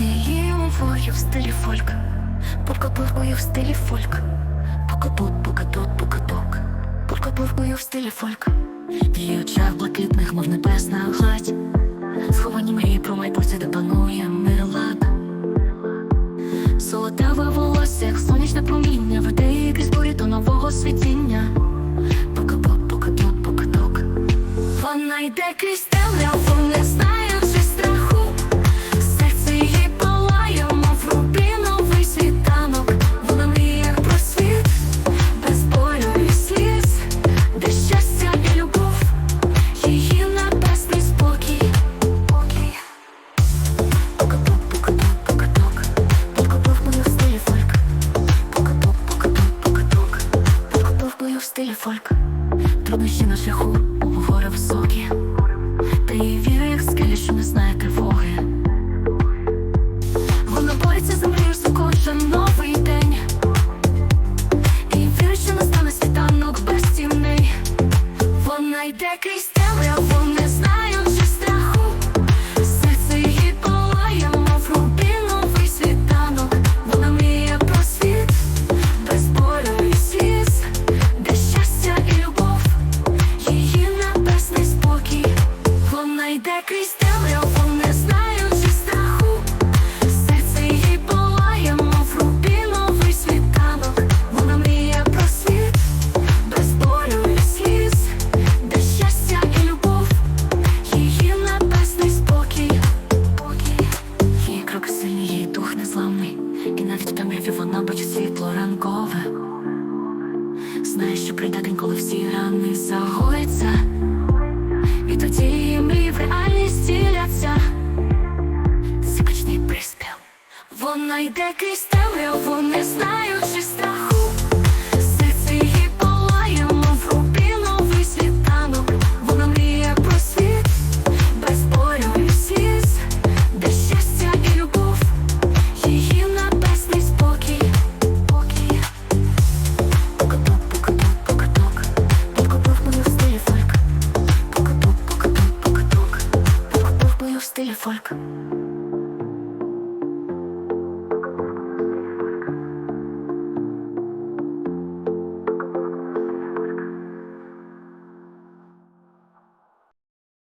Її мовою в стилі фольк, Пурка-пуркою в стилі фольк, Пука-тут, пука-тут, пука-тук, Пурка-пуркою в стилі фольк. Її очах блакитних, мов небесна гладь, Сховані мрії про майбутнє, де панує мир лад. Золотаве волосся, як сонячне проміння, веде її крізь бурі до нового світіння. Пука-пук, пука-тут, пука-тук. Вона йде крізь темряву, стилі фольк. Труднощі на шляху, гори високі. Та її віра, як скелі, що не знає тривоги. Вона бореться за мрію за кожен новий день. І вірить, що настане світанок без тіней. Вона йде крізь темряву, йде не знаючи страху. Серце її палає, мов рубіновий світанок. Вона мріє про світ, без сліз, де щастя і любов, її небесний спокій. Її кроки сильні, її дух незламний. І навіть в темряві вона бачить світло ранкове. Знає, що прийде день, коли всі рани загояться. І тоді мрії в реальність Вона йде крізь темряву, не знаючи страху, серце її палає, мов рубі новий світанок, вона мріє про без болю і сліз, щастя і любов, її небесний спокій, спокій. Покаток, покаток, покаток, покаток мою в стилі фольк. Покаток, покаток, покаток, покаток мою в стилі.